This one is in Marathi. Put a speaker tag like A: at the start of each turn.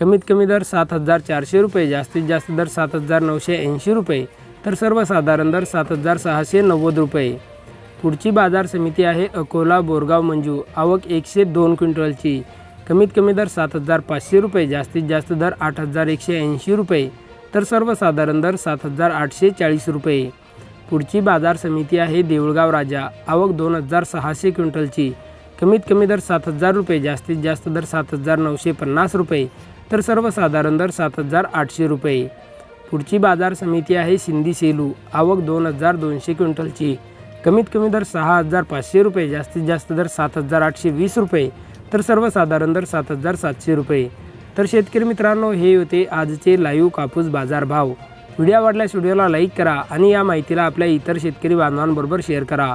A: कमीत कमी दर सात हजार चारशे रुपये जास्तीत जास्त दर सात हजार नऊशे ऐंशी रुपये तर सर्वसाधारण दर सात हजार सहाशे नव्वद रुपये. पुढची बाजार समिती आहे अकोला बोरगाव मंजू. आवक एकशे दोन क्विंटलची. कमीत कमी दर सात हजार पाचशे रुपये जास्तीत जास्त दर आठ हजार एकशे ऐंशी रुपये तर सर्वसाधारण दर सात हजार आठशे चाळीस रुपये. पुढची बाजार समिती आहे देऊळगाव राजा. आवक दोन हजार सहाशे क्विंटलची. कमीत कमी दर सात हजार रुपये जास्तीत जास्त दर सात हजार नऊशे पन्नास रुपये तर सर्वसाधारण दर सात हजार आठशे रुपये. पुढची बाजार समिती आहे सिंधी सेलू. आवक दोन हजार दोनशे क्विंटलची. कमीत कमी दर सहा हजार पाचशे रुपये जास्तीत जास्त दर सात हजार आठशे वीस रुपये तर सर्वसाधारण दर सात हजार सातशे रुपये. तर शेतकरी मित्रांनो हे होते आजचे लाईव्ह कापूस बाजार भाव. व्हिडिओ आवडल्यास व्हिडिओला लाईक करा आणि या माहितीला आपल्या इतर शेतकरी बांधवांबरोबर शेअर करा.